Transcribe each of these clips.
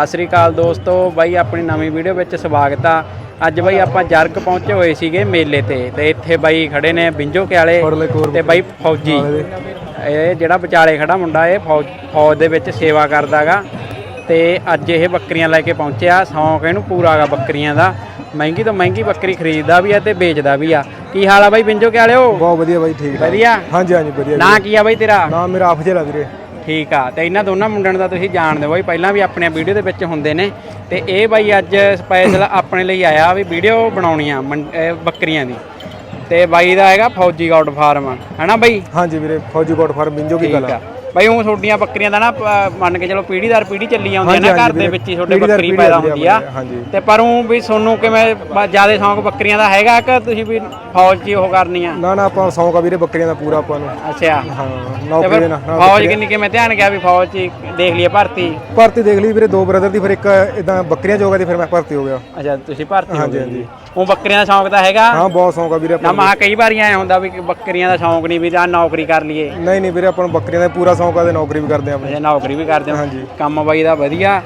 ਸਤਿ ਸ੍ਰੀ ਅਕਾਲ ਦੋਸਤੋ ਬਾਈ ਆਪਣੀ ਨਵੀਂ ਵੀਡੀਓ ਵਿੱਚ ਸਵਾਗਤ ਆ। ਅੱਜ ਬਾਈ ਆਪਾਂ ਜਰਗ ਪਹੁੰਚੇ ਹੋਏ ਸੀਗੇ ਮੇਲੇ ਤੇ ਤੇ ਇੱਥੇ ਬਾਈ ਖੜੇ ਨੇ ਬਿੰਜੋ ਕੇ ਵਾਲੇ ਫੜ ਲੈ ਕੋਰ ਤੇ ਬਾਈ ਫੌਜੀ। ਇਹ ਜਿਹੜਾ ਵਿਚਾਲੇ ਖੜਾ ਮੁੰਡਾ ਇਹ ਫੌਜ ਫੌਜ ਦੇ ਵਿੱਚ ਸੇਵਾ ਕਰਦਾਗਾ। ਤੇ ਅੱਜ ਇਹ ਬੱਕਰੀਆਂ ਲੈ ਕੇ ਪਹੁੰਚਿਆ ਸ਼ੌਂਕ ਇਹਨੂੰ ਪੂਰਾ ਗਾ ਬੱਕਰੀਆਂ ਦਾ। ਮਹਿੰਗੀ ਤੋਂ ਮਹਿੰਗੀ ਬੱਕਰੀ ਖਰੀਦਦਾ ਵੀ ਆ ਤੇ ਵੇਚਦਾ ਵੀ ਆ। ਕੀ ਹਾਲ ਆ ਬਾਈ ਬਿੰਜੋ ਕੇ ਵਾਲਿਓ ਬਹੁਤ ਵਧੀਆ ਬਾਈ ਠੀਕ ਠਾਕ। ਵਧੀਆ? ਹਾਂਜੀ ਹਾਂਜੀ ਵਧੀਆ ਨਾਂ ਕੀ ਆ ਬਾਈ ਤੇਰਾ? ਨਾਮ ਮੇਰਾ ਅਫਜ਼ਲ ਆ ਵੀਰੇ। ਠੀਕ ਆ ਤੇ ਇਹਨਾਂ ਦੋਨਾਂ ਮੁੰਡਿਆਂ ਤਾਂ ਤੁਸੀਂ ਜਾਣਦੇ ਹੋ ਬਾਈ ਪਹਿਲਾਂ ਵੀ ਆਪਣੇ ਵੀਡੀਓ ਦੇ ਵਿੱਚ ਹੁੰਦੇ ਨੇ। ਤੇ ਇਹ ਬਾਈ ਅੱਜ ਸਪੈਸ਼ਲ ਆਪਣੇ ਲਈ ਆਇਆ ਵੀ ਵੀਡੀਓ ਬਣਾਉਣੀ ਆ ਬੱਕਰੀਆਂ ਦੀ। ਤੇ ਬਾਈ ਦਾ ਹੈਗਾ ਫੌਜੀ ਗੌਡ ਫਾਰਮ ਹੈਨਾ ਬਾਈ? ਹਾਂਜੀ ਵੀਰੇ ਫੌਜੀ ਕੋਟ ਫਾਰਮ ਬਿੰਜੋ ਕੀ ਆ। ਬਾਈ ਉਹ ਤੁਹਾਡੀਆਂ ਬੱਕਰੀਆਂ ਦਾ ਨਾ ਪ- ਮੰਨ ਕੇ ਚਲੋ ਪੀੜ੍ਹੀ ਦਰ ਪੀੜ੍ਹੀ ਚੱਲੀ ਆਉਂਦੀ ਹੈ ਨਾ ਹਾਂਜੀ, ਘਰ ਦੇ ਵੀਰੇ, ਵਿੱਚ ਹੀ ਤੁਹਾਡੇ ਪੀੜ੍ਹੀ ਦਰ ਬੱਕਰੀ ਪੀੜ੍ਹੀ ਪੈਦਾ ਹੁੰਦੀ ਆ। ਹਾਂਜੀ। ਤੇ ਪਰ ਉਹ ਵੀ ਤੁਹਾਨੂੰ ਕਿਵੇਂ ਜ਼ਿਆਦਾ ਸ਼ੌਂਕ ਬੱਕਰੀਆਂ ਦਾ ਹੈਗਾ ਕਿ ਤੁਸੀਂ ਵੀ ਫੌਜ 'ਚ ਹੀ ਉਹ ਕਰਨੀ ਆ? ਨਾ ਨਾ ਆਪਾਂ ਸੌਂਕ ਆ ਵੀਰੇ ਬੱਕਰੀਆਂ ਦਾ ਪੂਰਾ ਆਪਾਂ ਨੂੰ। ਅੱਛਾ। ਹਾਂ ਤੇ ਨੌਕਰੀ ਫਿਰ ਦੇ ਨਾਲ ਫੌਜ ਕਿੰਨੀ ਕਿਵੇਂ ਧਿਆਨ ਗਿਆ ਵੀ ਫੌਜ 'ਚ ਹੀ ਦੇਖ ਲਈਏ ਭਰਤੀ? ਭਰਤੀ ਦੇਖ ਲਈ ਵੀਰੇ ਦੋ ਬ੍ਰਦਰ ਦੀ ਫਿਰ ਇੱਕ ਇਦਾਂ ਬੱਕਰੀਆਂ ਜੋਗਾ ਦੀ ਫਿਰ ਮੈਂ ਭਰਤੀ ਹੋ ਗਿਆ। ਅੱਛਾ ਤੁਸੀਂ ਭਰਤੀ ਹੋ ਹਾਂਜੀ, ਗਏ। ਹਾਂਜੀ। ਉਹ ਬੱਕਰੀਆਂ ਦਾ ਸ਼ੌਂਕ ਤਾਂ ਹੈਗਾ? ਹਾਂ ਬਹੁਤ ਸੌਂਕ ਆ ਵੀਰੇ ਨਾ ਆਪਾਂ ਮਾ ਕਈ ਵਾਰੀ ਐ ਹੁੰਦਾ ਵੀ ਕਿ ਬੱਕਰੀਆਂ ਦਾ ਸ਼ੌਂਕ ਨਹੀਂ ਵੀ ਜਾਂ ਨੌਕਰੀ ਕਰ ਲਈਏ। ਨੂੰ। ਨਹੀਂ ਨਹੀਂ ਵੀਰੇ ਆਪਾਂ ਨੂੰ ਬੱਕਰੀਆਂ ਦਾ ਪੂਰਾ ਸੌਂਕ ਆ ਤੇ ਨੌਕਰੀ ਵੀ ਕਰਦੇ ਆ ਆਪਣੀ। ਨੌਕਰੀ ਵੀ ਕਰਦੇ ਹੋ ਹਾਂਜੀ। ਕੰਮ ਬਾਈ ਦਾ ਵਧੀਆ।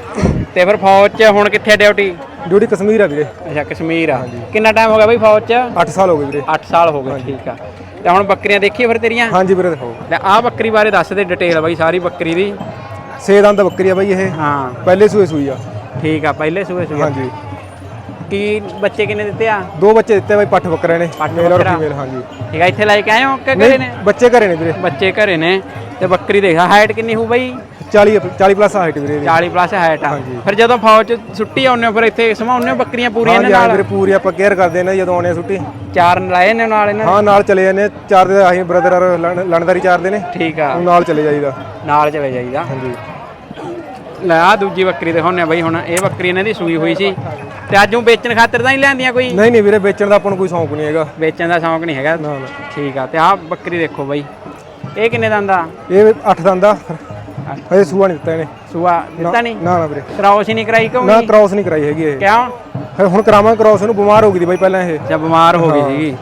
ਤੇ ਫਿਰ ਫੌਜ 'ਚ ਹੁਣ ਕਿੱਥੇ ਡਿਊਟੀ? ਡਿਊਟੀ ਕਸ਼ਮੀਰ ਆ ਵੀਰੇ। ਅੱਛਾ ਕਸ਼ਮੀਰ ਆ। ਕਿੰਨਾ ਟਾਈਮ ਹੋ ਗਿਆ ਬਾਈ ਫੌਜ 'ਚ? 8 ਸਾਲ ਹੋ ਗਏ ਵੀਰੇ। 8 ਸਾਲ ਹੋ ਗਏ ਠੀਕ ਆ। ਤੇ ਹੁਣ ਬੱਕਰੀਆਂ ਦੇਖੀਏ ਫਿਰ ਤੇਰੀਆਂ? ਹਾਂਜੀ ਵੀਰੇ ਦਿਖਾਓ ਤੇ ਆਹ ਬੱਕਰੀ ਬਾਰੇ ਦੱਸ ਦੇ ਡਿਟੇਲ ਬਾਈ ਸਾਰੀ ਬੱਕਰੀ ਦੀ। ਛੇ ਦੰਦ ਬੱਕਰੀ ਆ ਬਾਈ ਇਹ। ਹਾਂ। ਪਹਿਲੇ ਸੂਏ ਸੂਈ ਆ। ਠੀਕ ਆ ਪਹਿਲੇ ਸੂਏ ਸੂਏ ਹਾਂਜੀ। ਕੀ ਬੱਚੇ ਕਿੰਨੇ ਦਿੱਤੇ ਆ? ਦੋ ਬੱਚੇ ਦਿੱਤੇ ਬਾਈ ਪੱਠ ਬੱਕਰੇ ਨੇ। ਪੱਠ ਮੇਲ ਔਰ ਬੱਕਰਾ। ਫੀਮੇਲ ਹਾਂਜੀ। ਠੀਕ ਆ ਇੱਥੇ ਲੈ ਕੇ ਆਏ ਹੋ ਕਿ ਘਰੇ ਨੇ? ਬੱਚੇ ਘਰੇ ਨੇ ਵੀਰੇ। ਬੱਚੇ ਘਰੇ ਨੇ। ਤੇ ਬੱਕਰੀ ਦੇਖਾ ਹਾਈਟ ਕਿੰਨੀ ਹੋਊ ਬਾਈ? 40 40 ਪਲੱਸ ਹਾਈਟ ਵੀਰੇ ਇਹਦੀ। 40 ਪਲੱਸ ਹਾਈਟ ਆ। ਹਾਂਜੀ। ਫਿਰ ਜਦੋਂ ਫੌਜ ਚ ਛੁੱਟੀ ਆਉਂਦੇ ਹੋ ਫਿਰ ਇੱਥੇ ਸਮਾਉਂਦੇ ਹੋ ਬੱਕਰੀਆਂ ਪੂਰੀਆਂ ਇਹਨਾਂ ਹਾਂ ਨਾਲ? ਵੀਰੇ ਪੂਰੀ ਆਪਾਂ ਕੇਅਰ ਕਰਦੇ ਨੇ ਜਦੋਂ ਆਉਣੇ ਆ ਛੁੱਟੀ। ਚਾਰ ਲਾਏ ਨੇ ਨਾਲ ਇਹਨਾਂ ਹਾਂ ਨਾਲ ਚਲੇ ਜਾਂਦੇ ਆ, ਚਾਰ ਦੇ ਅਸੀਂ ਬ੍ਰਦਰ ਲਣਦਾਰੀ ਚਾਰ ਦੇ ਨੇ? ਠੀਕ ਆ। ਉਹ ਨਾਲ ਚਲੇ ਜਾਈਦਾ। ਨਾਲ ਚਲੇ ਜਾਈਦਾ। ਹਾਂਜੀ। ਲੈ ਆ ਦੂਜੀ ਬੱਕਰੀ ਦਿਖਾਉਂਦੇ ਆ ਬਈ ਹੁਣ। ਇਹ ਬੱਕਰੀ ਇਹਨਾਂ ਦੀ ਸੂਈ ਹੋਈ ਸੀ। ਤੇ ਅੱਜ ਉਹ ਵੇਚਣ ਖਾਤਰ ਤਾਂ ਹੀ ਲੈਂਦੀਆਂ ਕੋਈ? ਨਹੀਂ ਨਹੀਂ ਵੀਰੇ ਵੇਚਣ ਦਾ ਆਪਾਂ ਨੂੰ ਕੋਈ ਸ਼ੌਂਕ ਨਹੀਂ ਹੈਗਾ। ਵੇਚਣ ਦਾ ਸ਼ੌਂਕ ਨਹੀਂ ਹੈਗਾ। ਨਾ ਨਾ। ਠੀਕ ਆ ਤੇ ਆਹ ਬੱਕਰੀ ਦੇਖੋ ਬਈ। ਇਹ ਕਿੰਨੇ ਦੰਦ ਇਹ 8 ਦੰਦ ਹਜੇ ਸੂਆ ਨਹੀਂ ਦਿੱਤਾ ਇਹਨੇ। ਸੂਆ ਦਿੱਤਾ ਨਹੀਂ? ਨਾ ਨਾ ਵੀਰੇ। ਕਰਾਉਸ ਹੀ ਨਹੀਂ ਕਰਾਈ ਕਿਉਂ ਨਾ ਕ੍ਰਾਸ ਨਹੀਂ ਕਰਾਈ ਹੈਗੀ ਇਹ। ਕਿਉਂ? ਹਜੇ ਹੁਣ ਕਰਾਵਾਂਗੇ ਕ੍ਰਾਸ ਇਹਨੂੰ ਬਿਮਾਰ ਹੋ ਗਈ ਦੀ ਬਾਈ ਪਹਿਲਾਂ ਇਹ। ਜਦ ਬਿਮਾਰ ਹੋ ਗਈ ਸੀਗੀ।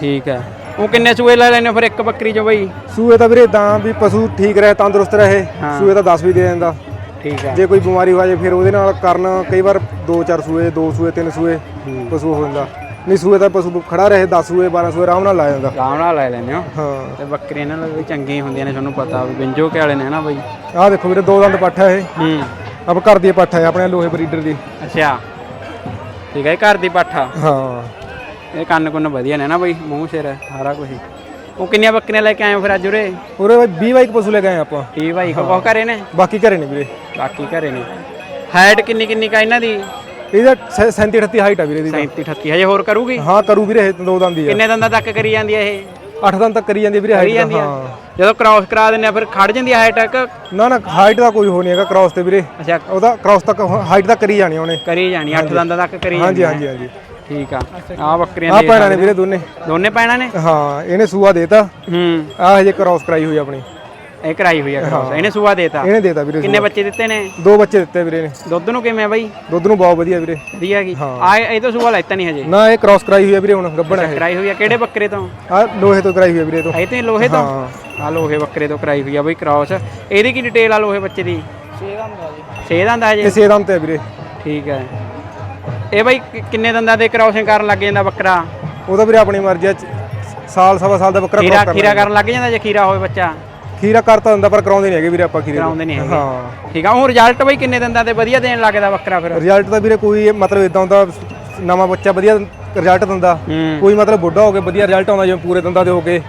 ਠੀਕ ਹੈ। ਉਹ ਕਿੰਨੇ ਸੂਏ ਲੈ ਲੈਣੇ ਫਿਰ ਇੱਕ ਬੱਕਰੀ ਚੋਂ ਬਈ? ਸੂਏ ਤਾਂ ਵੀਰੇ ਇਦਾਂ ਵੀ ਪਸ਼ੂ ਠੀਕ ਰਹੇ ਤੰਦਰੁਸਤ ਰਹੇ। ਸੂਏ ਤਾਂ 10 ਵੀ ਦੇ ਦਿੰਦਾ। ਠੀਕ ਹੈ। ਜੇ ਕੋਈ ਬਿਮਾਰੀ ਹੋ ਜਾਏ ਫਿਰ ਉਹਦੇ ਨਾਲ ਕਰਨ ਕਈ ਵਾਰ 2-4 ਸੂਏ 2 ਸੂਏ 3 ਸੂਏ ਪਸ਼ੂ ਹੋ ਜਾਂਦਾ। ਨਹੀਂ ਸੂਏ ਤਾਂ ਪਸ਼ੂ ਖੜਾ ਰਹੇ 10 ਸੂਏ 12 ਸੂਏ ਆਰਾਮ ਨਾਲ ਲਾ ਜਾਂਦਾ। ਆਰਾਮ ਨਾਲ ਲੈ ਲੈਣੇ ਹੋ। ਹਾਂ। ਤੇ ਬੱਕਰੀਆਂ ਨਾਲ ਵੀ ਚੰਗੀਆਂ ਹੁੰਦੀਆਂ ਨੇ ਤੁਹਾਨੂੰ ਪਤਾ ਵੀ ਬਿੰਜੋ ਕੇ ਵਾਲੇ ਨੇ ਨਾ ਬਈ? ਆਹ ਦੇਖੋ ਵੀਰੇ ਦੋ ਦੰਦ ਪੱਠ ਇਹ। ਹੂੰ। ਆਪ ਘਰ ਦੀ ਪੱਠ ਹੈ ਆਪਣੇ ਲੋਹੇ ਬਰੀਡਰ ਦੀ। ਅੱਛਾ। ਠੀਕ ਹੈ ਇਹ ਘਰ ਦੀ ਪਾਠਾ ਹਾਂ। ਇਹ ਕੰਨ ਕੁੰਨ ਵਧੀਆ ਨੇ ਨਾ ਬਈ? ਮੂੰਹ ਸਿਰ ਸਾਰਾ ਕੁਝ ਉਹ ਕਿੰਨੀਆਂ ਬੱਕਰੀਆਂ ਲੈ ਕੇ ਆਏ ਹੋ ਫਿਰ ਅੱਜ ਉਰੇ? ਉਰੇ ਬਾਈ 20 ਬਾਈਕ ਪਸ਼ੂ ਲੈ ਕੇ ਆਏ ਆਪਾਂ। ਠੀਕ ਭਾਈ ਕੋ ਕੋ ਘਰੇ ਨੇ? ਬਾਕੀ ਘਰੇ ਨੇ ਵੀਰੇ। ਬਾਕੀ ਘਰੇ ਨੇ। ਹਾਈਟ ਕਿੰਨੀ ਕਿੰਨੀ ਕਾ ਇਹਨਾਂ ਦੀ? ਇਹਦਾ 37 38 ਹਾਈਟ ਆ ਵੀਰੇ ਦੀ 37 38 ਹਜੇ ਹੋਰ ਕਰੂਗੀ? ਹਾਂ ਕਰੂ ਵੀਰੇ ਇਹ ਦੋ ਦੰਦ ਦੀ ਆ। ਕਿੰਨੇ ਦੰਦਾਂ ਤੱਕ ਕਰੀ ਜਾਂਦੀ ਹੈ ਇਹ? 8 ਦੰਦ ਤੱਕ ਕਰੀ ਜਾਂਦੀ ਆ ਵੀਰੇ ਕਰੀ ਹਾਈਟ ਜਾਂਦੀ ਆ? ਹਾਂ। ਜਦੋਂ ਕ੍ਰਾਸ ਕਰਾ ਦਿੰਦੇ ਆ ਫਿਰ ਖੜ ਜਾਂਦੀ ਹੈ ਹਾਈਟ ਤੱਕ? ਨਾ ਨਾ ਹਾਈਟ ਦਾ ਕੋਈ ਹੋ ਨਹੀਂ ਹੈਗਾ ਕ੍ਰਾਸ ਤੇ ਵੀਰੇ। ਅੱਛਾ। ਉਹਦਾ ਕ੍ਰਾਸ ਤੱਕ ਹਾਈਟ ਤੱਕ ਕਰੀ ਜਾਣੀ ਉਹਨੇ। ਕਰੀ ਜਾਣੀ 8 ਦੰਦਾਂ ਤੱਕ ਕਰੀ ਹਾਂਜੀ ਹਾਂਜੀ ਹਾਂਜੀ। ਠੀਕ ਆ। ਆ ਬੱਕਰੀਆਂ ਦੇ ਪੈਣਾ ਨੇ ਵੀਰੇ ਦੋਨੇ। ਦੋਨੇ ਪੈਣਾ ਨੇ? ਹਾਂ ਇਹਨੇ ਸੂਆ ਦੇਤਾ। ਹੂੰ। ਆਹ ਹਜੇ ਕ੍ਰਾਸ ਕਰਾਈ ਹੋਈ ਆਪਣੀ। ਇਹ ਕਰਾਈ ਹੋਈ ਆ ਕ੍ਰਾਸ ਇਹਨੇ ਸੂਆ ਦੇਤਾ। ਇਹਨੇ ਦੇਤਾ ਵੀਰੇ ਕਿੰਨੇ ਬੱਚੇ ਦਿੱਤੇ ਨੇ? ਦੋ ਬੱਚੇ ਦਿੱਤੇ ਵੀਰੇ ਨੇ। ਦੁੱਧ ਨੂੰ ਕਿਵੇਂ ਆ ਬਾਈ? ਦੁੱਧ ਨੂੰ ਬਹੁਤ ਵਧੀਆ ਵੀਰੇ। ਵਧੀਆ ਕੀ? ਆ ਇਹ ਤੋਂ ਸੂਆ ਲੈਤਾ ਨਹੀਂ ਹਜੇ। ਨਾ ਇਹ ਕ੍ਰਾਸ ਕਰਾਈ ਹੋਈ ਆ ਵੀਰੇ ਹੁਣ ਗੱਬਣ ਹੈ ਕਰਾਈ ਹੋਈ ਆ। ਕਿਹੜੇ ਬੱਕਰੇ ਤੋਂ? ਆ ਲੋਹੇ ਤੋਂ ਕਰਾਈ ਹੋਈ ਆ ਵੀਰੇ ਤੋਂ। ਇਹ ਤੇ ਲੋਹੇ ਤੋਂ? ਹਾਂ। ਆ ਲੋਹੇ ਬੱਕਰੇ ਤੋਂ ਕਰਾਈ ਹੋਈ ਆ ਬਈ ਕ੍ਰਾਸ ਇਹਦੀ ਕੀ ਡਿਟੇਲ ਆ ਲੋਹੇ ਬੱਚੇ ਦੀ? 6 ਦੰਦ ਜੀ। 6 ਦੰਦ ਆ ਇਹ ਜੇ ਸੇ ਦੰਦ ਤੇ ਆ ਵੀਰੇ। ਠੀਕ ਹੈ ਇਹ ਬਈ ਕਿੰਨੇ ਦੰਦਾਂ ਦੇ ਕ੍ਰਾਸਿੰਗ ਕਰਨ ਲੱਗ ਜਾਂਦਾ ਬੱਕਰਾ? ਉਹਦਾ ਵੀਰੇ ਆਪਣੀ ਮਰਜ਼ੀ ਆ ਸਾਲ ਸਵਾ ਸਾਲ ਦਾ ਬੱਕਰਾ ਖੀਰਾ ਕ੍ਰਾਸ ਖੀਰਾ ਕਰਨ ਲੱਗ ਜਾਂਦਾ ਜੇ ਖੀਰਾ ਹੋਵੇ ਬੱਚਾ? ਖੀਰਾ ਕਰਤਾ ਹੁੰਦਾ ਪਰ ਕਰਾਉਂਦੇ ਨਹੀਂ ਹੈਗੇ ਵੀਰੇ ਆਪਾਂ ਖੀਰੇ ਕਰਾਉਂਦੇ ਨਹੀਂ ਹੈਗੇ। ਹਾਂ। ਠੀਕ ਆ ਉਹ ਰਿਜ਼ਲਟ ਬਈ ਕਿੰਨੇ ਦੰਦਾਂ ਦੇ ਵਧੀਆ ਦੇਣ ਲੱਗਦਾ ਬੱਕਰਾ ਫਿਰ? ਰਿਜ਼ਲਟ ਤਾਂ ਵੀਰੇ ਕੋਈ ਮਤਲਬ ਇਦਾਂ ਹੁੰਦਾ ਨਵਾਂ ਬੱਚਾ ਵਧੀਆ ਰਿਜ਼ਲਟ ਦਿੰਦਾ। ਹੂੰ। ਕੋਈ ਮਤਲਬ ਬੁੱਢਾ ਹੋ ਕੇ ਵਧੀਆ ਰਿਜ਼ਲਟ ਆਉਂਦਾ ਜਿਵੇਂ ਪੂਰੇ ਦੰਦਾਂ ਦੇ ਹੋ ਕੇ।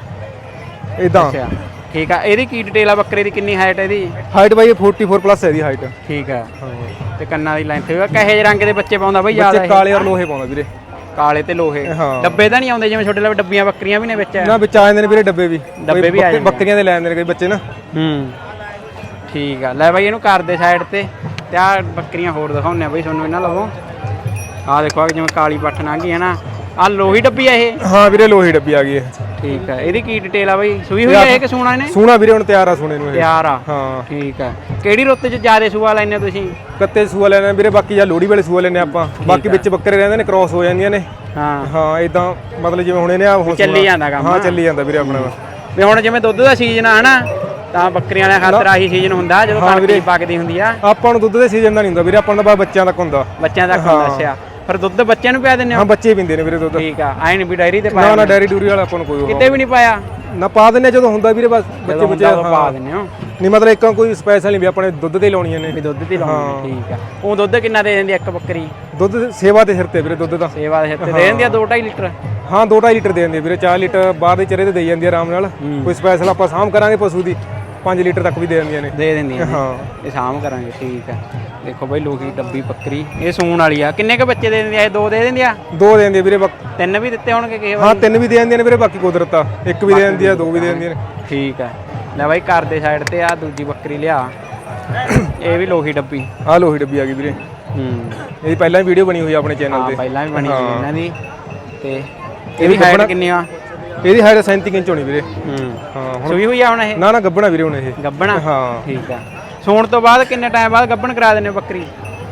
ਇਦਾਂ ਅੱਛਾ। ਠੀਕ ਆ ਇਹਦੀ ਕੀ ਡਿਟੇਲ ਆ ਬੱਕਰੇ ਦੀ ਕਿੰਨੀ ਹਾਈਟ ਇਹਦੀ? ਹਾਈਟ ਬਾਈ ਇਹ 44 ਪਲੱਸ ਹੈ ਦੀ ਹਾਈਟ ਠੀਕ ਆ। ਹਾਂ ਤੇ ਕੰਨਾਂ ਦੀ ਲੈਂਥ ਵੀ ਕਹੇ ਰੰਗ ਦੇ ਬੱਚੇ ਪਾਉਂਦਾ ਬਈ ਜ਼ਿਆਦਾ ਬੱਚੇ ਇਹ? ਕਾਲੇ ਔਰ ਲੋਹੇ ਪਾਉਂਦਾ ਵੀਰੇ। ਕਾਲੇ ਤੇ ਲੋਹੇ। ਹਾਂ। ਡੱਬੇ ਤਾਂ ਨਹੀਂ ਆਉਂਦੇ ਜਿਵੇਂ ਛੋਟੇ ਲਵੇ ਡੱਬੀਆਂ ਬੱਕਰੀਆਂ ਵੀ ਨੇ ਵਿੱਚ। ਨਾ ਵਿੱਚ ਆ ਜਾਂਦੇ ਨੇ ਵੀਰੇ ਡੱਬੇ ਵੀ। ਡੱਬੇ ਕੋਈ ਵੀ ਆ ਬੱਕ- ਜਾਂਦੇ ਨੇ। ਬੱਕਰੀਆਂ ਦੇ ਲੈ ਆਉਂਦੇ ਨੇ ਕਈ ਬੱਚੇ ਨਾ। ਹੂੰ। ਠੀਕ ਆ। ਲੈ ਬਾਈ ਇਹਨੂੰ ਕਰ ਦੇ ਸਾਈਡ ਤੇ। ਤੇ ਆ ਬੱਕਰੀਆਂ ਹੋਰ ਦਿਖਾਉਂਦੇ ਆ ਬਈ ਤੁਹਾਨੂੰ ਇਹਨਾਂ ਲਵੋਂ। ਆ ਦੇਖੋ ਜਿਵੇਂ ਕਾਲੀ ਪੱਠ ਲੰਘ ਗਈ ਹੈ ਨਾ ਆ ਲੋਹੀ ਡੱਬੀ ਆ ਇਹ? ਹਾਂ ਵੀਰੇ ਲੋਹੀ ਡੱਬੀ ਆ ਗਈ ਇਹ। ਠੀਕ ਆ ਇਹਦੀ ਕੀ ਡਿਟੇਲ ਆ ਬਈ? ਸੂਈ ਹੋਈ ਆ ਇਹ ਕਿ ਸੂਣਾ ਇਹਨੇ? ਸੋਹਣਾ ਵੀਰੇ ਹੁਣ ਤਿਆਰ ਆ ਸੋਨੇ ਨੂੰ ਇਹ। ਤਿਆਰ ਆ? ਹਾਂ। ਠੀਕ ਆ। ਕਿਹੜੀ ਰੁੱਤ 'ਚ ਜ਼ਿਆਦਾ ਸੂਆ ਲੈਣੇ ਤੁਸੀਂ? ਕੱਤੇ ਸੂਆ ਲੈਣੇ ਵੀਰੇ ਬਾਕੀ ਜਾਂ ਲੋੜੀ ਵੇਲੇ ਸੂਆ ਲੈਣੇ ਆਪਾਂ। ਬਾਕੀ ਵਿੱਚ ਬੱਕਰੇ ਰਹਿੰਦੇ ਨੇ ਕ੍ਰਾਸ ਹੋ ਜਾਂਦੀਆਂ ਨੇ। ਹਾਂ। ਹਾਂ ਇਦਾਂ ਮਤਲਬ ਜਿਵੇਂ ਹੁਣ ਇਹਨੇ ਆ ਚੱਲੀ ਜਾਂਦਾ ਕੰਮ। ਹਾਂ ਚੱਲੀ ਜਾਂਦਾ ਵੀਰੇ ਆਪਣਾ। ਵੀ ਹੁਣ ਜਿਵੇਂ ਦੁੱਧ ਦਾ ਸੀਜ਼ਨ ਆ ਹਨਾ ਤਾਂ ਬੱਕਰੀਆਂ ਵਾਲਿਆਂ ਖਾਤਰ ਆਹੀ ਸੀਜ਼ਨ ਹੁੰਦਾ ਜਦੋਂ ਕਣਕ ਵੀਰੇ। ਪੱਕਦੀ ਹੁੰਦੀ ਆ। ਆਪਾਂ ਨੂੰ ਦੁੱਧ ਦੇ ਸੀਜ਼ਨ ਦਾ ਨਹੀਂ ਹੁੰਦਾ ਵੀਰੇ ਆਪਾਂ ਨੂੰ ਤਾਂ ਬੱਚਿਆਂ ਤੱਕ ਹੁੰਦਾ। ਬੱਚਿਆਂ ਤੱਕ ਹੁੰਦਾ ਅੱਛਾ। ਫਿਰ ਦੁੱਧ ਬੱਚਿਆਂ ਨੂੰ ਪਿਆ ਦਿੰਦੇ ਹੋ? ਹਾਂ ਬੱਚੇ ਪੀਂਦੇ ਨੇ ਵੀਰੇ ਦੁੱਧ। ਠੀਕ ਆ ਐਂ ਨੀ ਵੀ ਡਾਇਰੀ ਤੇ ਨਾ ਪਾਇਆ ਨਾ ਡੈਰੀ ਡੂਰੀ ਵਾਲਾ ਆਪਾਂ ਨੂੰ ਕੋਈ ਕਿਤੇ ਵੀ ਨਹੀਂ ਪਾਇਆ? ਨਾ ਪਾ ਦਿੰਨੇ ਜਦੋਂ ਹੁੰਦਾ ਵੀਰੇ ਬਸ ਬੱਚੇ ਬੱਚੇ ਪਾ ਦਿੰਦੇ ਹੋ। ਨਹੀਂ ਮਤਲਬ ਇੱਕ ਕੋਈ ਸਪੈਸ਼ਲ ਨਹੀਂ ਵੀ ਆਪਣੇ ਦੁੱਧ ਤੇ ਲਾਉਣੀਆਂ ਨੇ। ਵੀ ਦੁੱਧ ਤੇ ਲਾਉਣੀ ਠੀਕ ਆ। ਉਹ ਦੁੱਧ ਕਿੰਨਾ ਦੇ ਦਿੰਦੀ ਇੱਕ ਬੱਕਰੀ? ਦੁੱਧ ਸੇਵਾ ਦੇ ਸਿਰ ਤੇ ਵੀਰੇ ਦੁੱਧ ਦਾ। ਸੇਵਾ ਦੇ ਸਿਰ ਤੇ। ਦੇ ਦਿੰਦੀ ਆ 2.5 ਲੀਟਰ? ਹਾਂ 2.5 ਲੀਟਰ ਦੇ ਦਿੰਦੇ ਵੀਰੇ 4 ਲੀਟਰ ਬਾਹਰ ਦੇ ਚਰੇ ਤੇ ਦੇਈ ਜਾਂਦੀ ਆ ਆਰਾਮ ਨਾਲ। ਕੋਈ ਸਪੈਸ਼ਲ ਆਪਾਂ ਸਾਂਭ ਕਰਾਂਗੇ ਪਸ਼ੂ ਦੀ। 5 ਲੀਟਰ ਤੱਕ ਵੀ ਦੇ ਦਿੰਦੀਆਂ ਨੇ। ਦੇ ਦਿੰਦੀਆਂ। ਹਾਂ। ਇਹ ਸਾਮ ਕਰਾਂਗੇ ਠੀਕ ਆ। ਦੇਖੋ ਬਈ ਲੋਕੀ ਡੱਬੀ ਬੱਕਰੀ ਇਹ ਸੂਣ ਵਾਲੀ ਆ। ਕਿੰਨੇ ਕ ਬੱਚੇ ਦੇ ਦਿੰਦੀ ਆ ਇਹ ਦੋ ਦੇ ਦਿੰਦੀ ਆ ਦੋ ਦੇ ਦਿੰਦੇ ਵੀਰੇ ਬਾਕ- ਤਿੰਨ ਵੀ ਦਿੱਤੇ ਹੋਣਗੇ ਕਿਸੇ ਹਾਂ ਤਿੰਨ ਵੀ ਦੇ ਦਿੰਦੀਆਂ ਨੇ ਵੀਰੇ ਬਾਕੀ ਕੁਦਰਤ ਆ। ਇੱਕ ਵੀ ਦੇ ਦਿੰਦੀ ਆ ਦੋ ਵੀ ਦੇ ਦਿੰਦੀਆਂ ਨੇ। ਠੀਕ ਆ। ਲੈ ਬਾਈ ਘਰ ਦੇ ਸਾਈਡ ਤੇ ਆ ਦੂਜੀ ਬੱਕਰੀ ਲਿਆ। ਇਹ ਵੀ ਲੋਹੀ ਡੱਬੀ। ਆਹ ਲੋਹੀ ਡੱਬੀ ਆ ਗਈ ਵੀਰੇ। ਹੂੰ। ਇਹਦੀ ਪਹਿਲਾਂ ਵੀਡੀਓ ਬਣੀ ਹੋਈ ਆ ਆਪਣੇ ਚੈਨਲ ਹਾਂ ਤੇ। ਪਹਿਲਾਂ ਵੀ ਬਣੀ ਸੀ ਇਹਨਾਂ ਦੀ। ਤੇ ਇਹਦੀ ਹਾਈਟ ਕਿੰਨੀ ਆ? ਇਹਦੀ ਹਾਈਟ 37 ਇੰਚ ਹੋਣੀ ਵੀਰੇ। ਹੂੰ। ਹਾਂ ਹੁਣ ਸੂਈ ਹੋਈ ਆ ਹੁਣ ਇਹ? ਨਾ ਨਾ ਗੱਬਣਾ ਵੀਰੇ ਹੁਣ ਇਹ। ਗੱਬਣਾ? ਹਾਂ। ਠੀਕ ਆ। ਸੂਣ ਤੋਂ ਬਾਅਦ ਕਿੰਨੇ ਟਾਈਮ ਬਾਅਦ ਗੱਬਣ ਕਰਾ ਦਿੰਦੇ ਹੋ ਬੱਕਰੀ?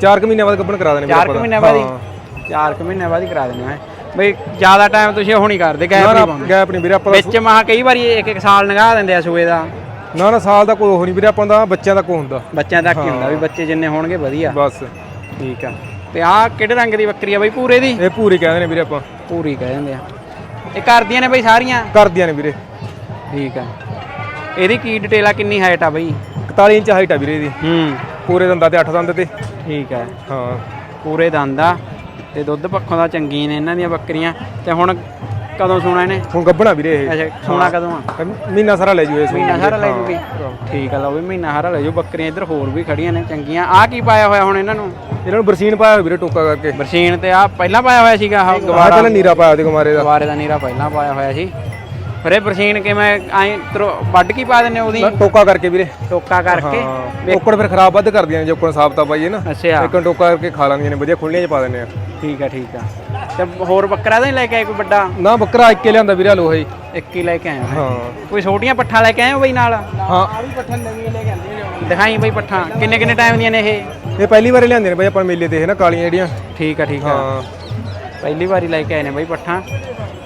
4 ਕੁ ਮਹੀਨਿਆਂ ਬਾਅਦ ਗੱਬਣ ਕਰਾ ਦੇਣੇ ਵੀਰੇ ਚਾਰ ਕੁ ਆਪਾਂ ਮਹੀਨੇ ਬਾਅਦ ਹੀ? ਹਾਂ। ਚਾਰ ਕੁ ਮਹੀਨੇ ਬਾਅਦ ਹੀ ਕਰਾ ਦਿੰਦੇ ਆ ਬਈ ਜ਼ਿਆਦਾ ਟਾਈਮ ਤੁਸੀਂ ਉਹ ਨਹੀਂ ਕਰਦੇ ਗੈਪ ਨਾ ਨਹੀਂ ਪਾਉਂਦੇ। ਗੈਪ ਨਹੀਂ ਵੀਰੇ ਆਪਾਂ ਦਾ ਵਿੱਚ ਮਹਾ ਕਈ ਵਾਰੀ ਇੱਕ ਇੱਕ ਸਾਲ ਲੰਘਾ ਦਿੰਦੇ ਆ ਸੂਏ ਦਾ। ਨਾ ਨਾ ਸਾਲ ਦਾ ਕੋਈ ਉਹ ਨਹੀਂ ਵੀਰੇ ਆਪਾਂ ਦਾ ਬੱਚਿਆਂ ਦਾ ਕੋ ਹੁੰਦਾ। ਬੱਚਿਆਂ ਤੱਕ ਹੀ ਹੁੰਦਾ ਵੀ ਬੱਚੇ ਜਿੰਨੇ ਹੋਣਗੇ ਵਧੀਆ। ਬਸ। ਠੀਕ ਆ। ਤੇ ਆਹ ਕਿਹੜੇ ਰੰਗ ਦੀ ਬੱਕਰੀ ਆ ਬਈ ਪੂਰੇ ਦੀ? ਇਹ ਪੂਰੀ ਕਹਿੰਦੇ ਨੇ ਵੀਰੇ ਆਪਾਂ। ਪੂਰੀ ਕਹਿ ਦਿੰਦੇ ਆ। ਇਹ ਕਰਦੀਆਂ ਨੇ ਬਈ ਸਾਰੀਆਂ? ਕਰਦੀਆਂ ਨੇ ਵੀਰੇ। ਠੀਕ ਆ। ਇਹਦੀ ਕੀ ਡਿਟੇਲ ਆ ਕਿੰਨੀ ਹਾਈਟ ਆ ਬਈ? 41 ਇੰਚ ਹਾਈਟ ਆ ਵੀਰੇ ਇਹਦੀ। ਹੂੰ। ਪੂਰੇ ਦੰਦਾਂ ਤੇ 8 ਦੰਦ ਤੇ। ਠੀਕ ਆ। ਹਾਂ। ਪੂਰੇ ਦੰਦ ਆ। ਤੇ ਦੁੱਧ ਪੱਖੋਂ ਦਾ ਚੰਗੀ ਨੇ ਇਹਨਾਂ ਦੀਆਂ ਬੱਕਰੀਆਂ। ਤੇ ਹੁਣ ਕਦੋਂ ਸੋਣਾ ਇਹਨੇ? ਹੁਣ ਗੱਬਣਾ ਵੀਰੇ ਇਹ। ਅੱਛਾ ਸੋਣਾ ਕਦੋਂ ਆ? ਮਹੀਨਾ ਸਾਰਾ ਲੈ ਜੂ ਇਹ ਮਹੀਨਾ ਸਾਰਾ ਲੈ ਜੂਗੀ ਠੀਕ ਆ ਲਓ ਵੀ ਮਹੀਨਾ ਸਾਰਾ ਲੈ ਜੂ। ਬੱਕਰੀਆਂ ਇੱਧਰ ਹੋਰ ਵੀ ਖੜੀਆਂ ਨੇ ਚੰਗੀਆਂ। ਆ ਕੀ ਪਾਇਆ ਹੋਇਆ ਹੁਣ ਇਹਨਾਂ ਨੂੰ? ਇਹਨਾਂ ਨੂੰ ਬਰਸੀਨ ਪਾਇਆ ਵੀਰੇ ਟੋਕਾ ਕਰਕੇ। ਬਰਸੀਨ ਤੇ ਆ ਪਹਿਲਾਂ ਪਾਇਆ ਹੋਇਆ ਸੀਗਾ ਆਹ ਗਵਾਰਾ। ਪਹਿਲਾਂ ਨੀਰਾ ਪਾਇਆ ਉਹਦੇ ਕੁਮਾਰੇ ਦਾ। ਗਵਾਰੇ ਦਾ ਨੀਰਾ ਪਹਿਲਾਂ ਪਾਇਆ ਹੋਇਆ ਸੀ। ਫਿਰ ਇਹ ਬਰਸੀਨ ਕਿਵੇਂ ਐ ਵੱਢ ਕੀ ਪਾ ਦਿੰਦੇ ਉਹਦੀ। ਟੋਕਾ ਕਰਕੇ ਵੀਰੇ। ਟੋਕਾ ਕਰਕੇ। ਹਾਂ। ਔਕੜ ਫਿਰ ਖਰਾਬ ਵੱਧ ਕਰਦੀਆਂ ਨੇ ਜੇ ਔਕੜ ਸਾਫਤਾ ਪਾਈਏ ਨਾ। ਅੱਛਾ। ਇੱਕ ਟੋਕਾ ਕਰਕੇ ਖਾ ਲੈਂਦੀਆਂ ਨੇ ਵਧੀਆ ਖੁੱਲੀਆਂ ਚ ਪਾ ਦਿੰਦੇ ਆ। ਠੀਕ ਆ ਠੀਕ ਆ। ਤੇ ਹੋਰ ਬੱਕਰਾ ਤਾਂ ਨਹੀਂ ਲੈ ਕੇ ਆਏ ਕੋਈ ਵੱਡਾ? ਨਾ ਬੱਕਰਾ ਇੱਕੇ ਲਿਆਂਦਾ ਵੀਰੇ ਲੋਹਾ। ਹੀ ਇੱਕ ਹੀ ਲੈ ਕੇ ਆਏ ਹੋ ਹਾਂ। ਕੋਈ ਛੋਟੀਆਂ ਪੱਠਾ ਲੈ ਕੇ ਆਏ ਹੋ ਬਈ ਨਾਲ? ਹਾਂ। ਦਿਖਾਈ ਬਈ ਪੱਠਾ। ਕਿੰਨੇ ਕਿੰਨੇ ਟਾਈਮ ਦੀਆਂ ਨੇ ਇਹ? ਇਹ ਪਹਿਲੀ ਵਾਰ ਲਿਆਂਦੇ ਨੇ ਬਈ ਆਪਾਂ ਮੇਲੇ ਤੇ ਇਹ ਨਾ ਕਾਲੀਆਂ ਜਿਹੜੀਆਂ। ਠੀਕ ਆ ਠੀਕ ਆ। ਹਾਂ। ਪਹਿਲੀ ਵਾਰੀ ਲੈ ਕੇ ਆਏ ਨੇ ਬਈ ਪੱਠਾ।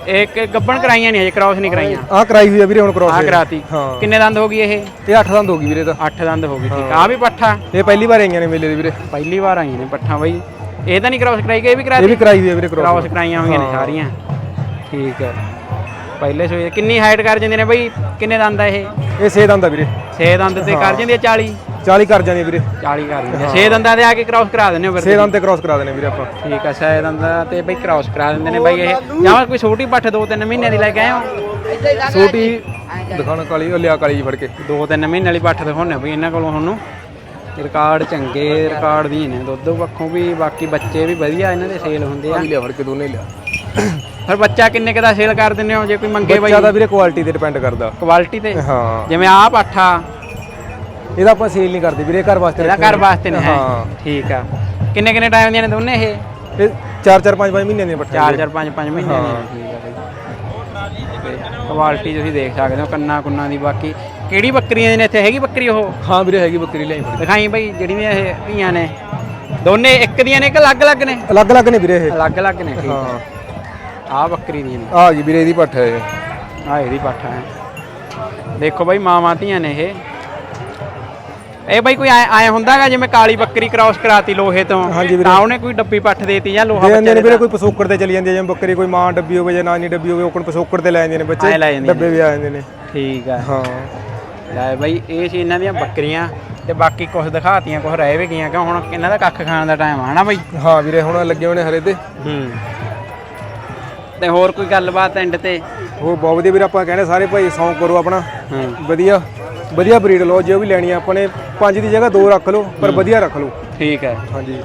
ਇੱਕ ਗੱਬਣ ਕਰਾਈਆਂ ਨਹੀਂ ਹਜੇ ਕ੍ਰਾਸ ਨਹੀਂ ਕਰਾਈਆਂ। ਆਹ ਕਰਾਈ ਹੋਈ ਆ ਵੀਰੇ ਹੁਣ ਆ ਕ੍ਰੋਸ ਕਰਾਤੀ। ਹਾਂ। ਕਿੰਨੇ ਦੰਦ ਹੋ ਗਈ ਇਹ? ਇਹ 8 ਦੰਦ ਹੋ ਗਈ ਵੀਰੇ ਤਾਂ। 8 ਦੰਦ ਹੋ ਗਈ ਠੀਕ ਆ। ਵੀ ਪੱਠਾ? ਇਹ ਪਹਿਲੀ ਵਾਰ ਆਈਆਂ ਨੇ ਮੇਲੇ ਦੇ ਵੀਰੇ। ਪਹਿਲੀ ਵਾਰ ਆਈਆਂ ਨੇ ਪੱਠਾ ਬਈ। ਇਹ ਤਾਂ ਨਹੀਂ ਕ੍ਰਾਸ ਕਰਾਈ ਗਈ ਇਹ ਵੀ ਇਹ ਕਰਾਤੀ ਵੀ ਕਰਾਈ ਹੋਈ ਆ ਵੀਰੇ ਕ੍ਰੋਸ ਕ੍ਰਾਸ ਕਰਾਈਆਂ ਹੋਈਆਂ ਨੇ ਸਾਰੀਆਂ। ਠੀਕ ਹੈ ਪਹਿਲੇ ਸੋਏ ਕਿੰਨੀ ਹਾਈਟ ਕਰ ਜਾਂਦੇ ਨੇ ਬਈ? ਕਿੰਨੇ ਦੰਦ ਆ ਇਹ? ਇਹ 6 ਦੰਦ ਆ ਵੀਰੇ। 6 ਦੰਦ ਤੇ ਕਰ ਜਾਂਦੀ ਆ 40 40 ਕਰ ਆ ਵੀਰੇ। 40 ਕਰ ਦਿੰਦੇ ਆ। 6 ਦੰਦਾਂ ਦੇ ਆ ਕੇ ਕ੍ਰਾਸ ਕਰਾ ਦਿੰਦੇ ਹੋ ਫਿਰ 6 ਦੰਦ ਤੇ ਕ੍ਰੋਸ ਕਰਾ ਦੇਣੇ ਵੀਰੇ ਆਪਾਂ। ਠੀਕ ਆ 6 ਦੰਦਾਂ ਤੇ ਬਈ ਕ੍ਰਾਸ ਕਰਾ ਦਿੰਦੇ ਨੇ ਬਈ ਇਹ। ਜਾਂ ਕੋਈ ਛੋਟੀ ਪੱਠ 2-3 ਮਹੀਨਿਆਂ ਦੀ ਲੈ ਕੇ ਆਏ ਹੋ ਛੋਟੀ ਦਿਖਾਣਾ ਕਾਲੀ ਉਹ ਲਿਆ ਕਾਲੀ ਜੀ ਫੜ ਕੇ। 2-3 ਮਹੀਨੇ ਵਾਲੀ ਪੱਠ ਦਿਖਾਉਣੇ ਬਈ ਇਹਨਾਂ ਕੋਲੋਂ ਤੁਹਾਨੂੰ। ਰਿਕਾਰਡ ਚੰਗੇ ਰਿਕਾਰਡ ਦੀ ਨੇ। ਦੁੱਧ ਪੱਖੋਂ ਵੀ ਬਾਕੀ ਬੱਚੇ ਵੀ ਵਧੀਆ ਇਹਨਾਂ ਦੇ ਸੇਲ ਹੁੰਦੇ ਆ। ਲਿਆ ਫੜ ਕੇ ਦੋਨੇ ਲਿਆ। ਫਿਰ ਬੱਚਾ ਕਿੰਨੇ ਕੁ ਦਾ ਸੇਲ ਕਰ ਦਿੰਦੇ ਹੋ? ਜੇ ਕੋਈ ਮੰਗੇ ਬਈ? ਜ਼ਿਆਦਾ ਵੀਰੇ ਕੁਆਲਿਟੀ ਤੇ ਡਿਪੈਂਡ ਕਰਦਾ। ਕੁਆਲਿਟੀ ਤੇ? ਹਾਂ। ਜਿਵੇਂ ਆਹ ਪੱਠਾ ਇਹਦਾ ਆਪਾਂ ਸੇਲ ਨਹੀਂ ਕਰਦੇ ਵੀਰੇ ਘਰ ਵਾਸਤੇ ਇਹਦਾ ਘਰ ਵਾਸਤੇ ਨੇ ਹੈ। ਹਾਂ। ਠੀਕ ਆ। ਕਿੰਨੇ ਕਿੰਨੇ ਟਾਈਮ ਦੀਆਂ ਨੇ ਦੋਨੇ ਇਹ? ਇਹ 4 4 5 5 ਮਹੀਨਿਆਂ ਦੀਆਂ ਪੱਠੀਆਂ 4 4 5 5 ਮਹੀਨੇ ਦੀਆਂ। ਨੇ, ਠੀਕ ਆ ਬਈ। ਕੁਆਲਿਟੀ ਤੁਸੀਂ ਦੇਖ ਸਕਦੇ ਹੋ ਕੰਨਾ ਕੁੰਨਾ ਦੀ ਬਾਕੀ। ਕਿਹੜੀ ਬੱਕਰੀਆਂ ਨੇ ਇੱਥੇ? ਹੈਗੀ ਬੱਕਰੀ ਉਹ? ਹਾਂ ਵੀਰੇ ਹੈਗੀ ਬੱਕਰੀ ਲਈ ਫੜ ਦਿਖਾਈ ਬਈ ਜਿਹੜੀਆਂ ਇਹ ਧੀਆਂ ਨੇ। ਦੋਨੇ ਇੱਕ ਦੀਆਂ ਨੇ ਕਿ ਅਲੱਗ-ਅਲੱਗ ਨੇ? ਅਲੱਗ-ਅਲੱਗ ਨੇ ਵੀਰੇ ਇਹ। ਅਲੱਗ-ਅਲੱਗ ਨੇ ਠੀਕ ਹਾਂ। ਆ ਬੱਕਰੀ ਦੀਆਂ ਨੇ। ਆ ਗਈ ਵੀਰੇ ਇਹਦੀ ਪੱਠ ਹੈ। ਆ ਇਹਦੀ ਪਾਠਾ ਹੈ। ਦੇਖੋ ਬਈ ਮਾਵਾਂ ਧੀਆਂ ਨੇ ਇਹ। ਇਹ ਬਈ ਕੋਈ ਆਏ ਹੁੰਦਾਗਾ ਜਿਵੇਂ ਕਾਲੀ ਬੱਕਰੀ ਕ੍ਰਾਸ ਕਰਾਤੀ ਲੋਹੇ ਤੋਂ। ਤਾਂ ਉਹਨੇ ਕੋਈ ਡੱਬੀ ਪੱਠ ਦੇਤੀ ਜਾਂ ਲੋਹਾ ਬੱਚੇ ਨੇ ਵੀਰੇ ਕੋਈ ਪਸੋਕੜ ਤੇ ਚਲੀ ਜਾਂਦੀ ਹੈ ਜਿਵੇਂ ਬੱਕਰੀ ਕੋਈ ਮਾਂ ਡੱਬੀ ਹੋਵੇ ਜਾਂ ਨਾਨੀ ਡੱਬੀ ਹੋਵੇ ਉਹ ਕੋਣ ਪਸੋਕੜ ਤੇ ਲੈ ਜਾਂਦੇ ਨੇ ਬੱਚੇ। ਡੱਬੇ ਵੀ ਆ ਜਾਂਦੇ ਨੇ। ਠੀਕ ਆ। ਹਾਂ। ਲੈ ਬਈ ਇਹ ਸੀ ਇਹਨਾਂ ਦੀਆਂ ਬੱਕਰੀਆਂ ਤੇ ਬਾਕੀ ਕੁਝ ਦਿਖਾਤੀਆਂ ਕੁਝ ਰਹਿ ਵੀ ਗਈਆਂ ਕਿ ਹੁਣ ਇਹਨਾਂ ਦਾ ਕੱਖ ਖਾਣ ਦਾ ਟਾਈਮ ਆ ਹਨਾ ਬਈ? ਹਾਂ ਵੀਰੇ ਹੁਣ ਲੱਗੇ ਨੇ ਹਰੇ ਤੇ। ਹੂੰ। ਤੇ ਹੋਰ ਕੋਈ ਗੱਲਬਾਤ ਐਂਡ ਤੇ? ਉਹ ਬਹੁਤ ਵਧੀਆ ਵੀਰੇ ਆਪਾਂ ਕਹਿੰਦੇ ਸਾਰੇ ਭਾਈ ਸੌਂਕ ਕਰੋ ਆਪਣਾ। ਹੂੰ। ਵਧੀਆ। ਵਧੀਆ ਬਰੀਡ ਲਓ ਜੇ ਵੀ ਲੈਣੀ ਆ ਆਪਾਂ ਨੇ ਪੰਜ ਦੀ ਜਗ੍ਹਾ ਦੋ ਰੱਖ ਲਓ ਪਰ ਵਧੀਆ ਰੱਖ ਲਓ। ਠੀਕ ਹੈ। ਹਾਂਜੀ।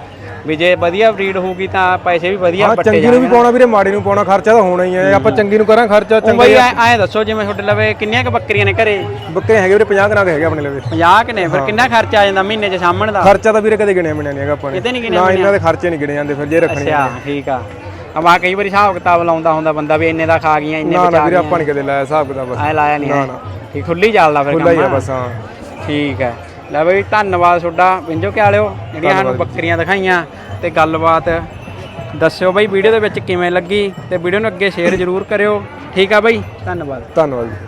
ਵੀ ਜੇ ਵਧੀਆ ਬਰੀਡ ਹੋਊਗੀ ਤਾਂ ਪੈਸੇ ਵੀ ਵਧੀਆ ਹਾਂ ਚੰਗੀ ਨੂੰ ਵੀ ਪਾਉਣਾ ਵੀਰੇ ਮਾੜੇ ਨੂੰ ਪਾਉਣਾ ਖਰਚਾ ਤਾਂ ਹੋਣਾ ਹੀ ਹੈ ਆਪਾਂ ਚੰਗੀ ਨੂੰ ਕਰਾਂ ਖਰਚਾ ਚੰਗਾ ਬਈ ਐ ਦੱਸੋ ਜਿਵੇਂ ਤੁਹਾਡੇ ਲਵੇ ਕਿੰਨੀਆਂ ਕ ਬੱਕਰੀਆਂ ਨੇ ਘਰੇ? ਬੱਕਰੇ ਹੈਗੇ ਵੀਰੇ 50 ਕਨਾਕ ਹੈਗੇ ਆਪਣੇ ਲਵੇ। 50 ਕ ਨੇ ਫਿਰ ਕਿੰਨਾ ਖਰਚਾ ਆ ਜਾਂਦਾ ਮਹੀਨੇ 'ਚ ਸਾਹਮਣ ਦਾ? ਖਰਚਾ ਤਾਂ ਵੀਰੇ ਕਦੇ ਗਿਣਿਆ ਮਿਣਿਆ ਨਹੀਂ ਹੈਗਾ ਆਪਾਂ ਨੇ। ਕਿਤੇ ਨਹੀਂ ਗਿਣਿਆ ਨਾ ਇਹਨਾਂ ਦੇ ਖਰਚੇ ਨਹੀਂ ਗਿਣੇ ਜਾਂਦੇ ਫਿਰ ਜੇ ਰੱਖਣੇ ਅੱਛਾ ਠੀਕ ਆ। ਅਮਾ ਕਈ ਵਾਰੀ ਹਿਸਾਬ ਕਿਤਾਬ ਲਾਉਂਦਾ ਹੁੰਦਾ ਬੰਦਾ ਵੀ ਇੰਨੇ ਦਾ ਖਾ ਗਈਆਂ ਇੰਨੇ ਨਾ ਨਾ ਬਚਾ ਵੀਰੇ ਗਈਆਂ। ਆਪਾਂ ਨਹੀਂ ਕਦੇ ਲਾਇਆ ਹਿਸਾਬ ਕਿਤਾਬ। ਐ ਲਾਇਆ ਨਹੀਂ ਨਾ। ਠੀਕ ਖੁੱਲੀ ਚੱਲਦਾ ਫਿਰ ਖੁੱਲਾ ਹੀ ਆ ਕੰਮ ਬਸ ਹਾਂ। ਠੀਕ ਹੈ। ਲੈ ਬਈ ਧੰਨਵਾਦ ਤੁਹਾਡਾ। ਵਿੰਜੋ ਕੇ ਵਾਲਿਓ ਜਿਹੜੀਆਂ ਸਾਨੂੰ ਬੱਕਰੀਆਂ ਦਿਖਾਈਆਂ ਤੇ ਗੱਲਬਾਤ ਦੱਸਿਓ ਬਈ ਵੀਡੀਓ ਦੇ ਵਿੱਚ ਕਿਵੇਂ ਲੱਗੀ ਤੇ ਵੀਡੀਓ ਨੂੰ ਅੱਗੇ ਸ਼ੇਅਰ ਜ਼ਰੂਰ ਕਰਿਓ। ਠੀਕ ਆ ਬਈ? ਧੰਨਵਾਦ। ਧੰਨਵਾਦ ਜੀ।